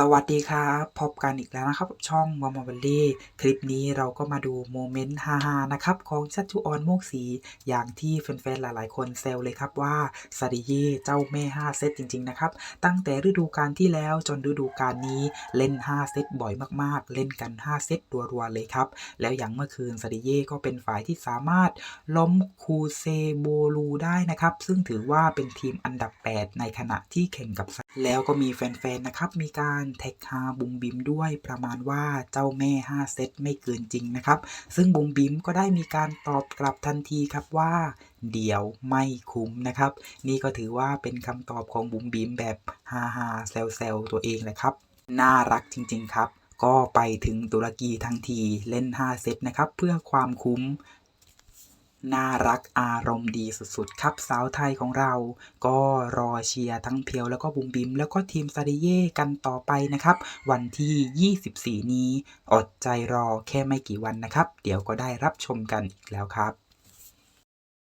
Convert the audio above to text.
สวัสดีครับ พบกันอีกแล้วนะครับกับช่องมอมอ v ลลี่คลิปนี้เราก็มาดูโมเมนต์ฮาๆนะครับ ของชัชชุออนโมกศรีอย่างที่แฟนๆ หลายๆ คนแซวเลยครับว่าซาดิเย่เจ้าแม่ 5 เซตจริง ๆ นะครับ ตั้งแต่ฤดูกาลที่แล้วจนฤดูกาลนี้เล่น 5 เซตบ่อยมากๆ เล่นกัน 5 เซตรัวๆ เลยครับ แล้วอย่างเมื่อคืนซาดิเย่ก็เป็นฝ่ายที่สามารถล้มคูเซโบลูได้นะครับ ซึ่งถือว่าเป็นทีมอันดับ 8 ในขณะที่แข่งกับแล้วก็มีแฟนๆนะครับมีการแท็กฮาบุมบิมด้วยประมาณว่าเจ้าแม่ 5 เซตไม่เกินจริงนะครับ ซึ่งบุมบิมก็ได้มีการตอบกลับทันทีครับว่า เดี๋ยวไม่คุ้มนะครับ นี่ก็ถือว่าเป็นคำตอบของบุมบิมแบบฮาฮาๆแซวๆตัวเองแหละครับ น่ารักจริง ๆ ครับก็ไปถึงตุรกีทั้งทีเล่น 5 เซตนะครับ เพื่อความคุ้ม น่ารักอารมณ์ดีสุดๆ ครับสาวไทยของเรา ก็รอเชียร์ทั้งเพียวแล้วก็บุมบิม แล้วก็ทีมซาดิเย่กันต่อไปนะครับ วันที่ 24 นี้ อดใจรอแค่ไม่กี่วันนะครับ เดี๋ยวก็ได้รับชมกันอีกแล้วครับ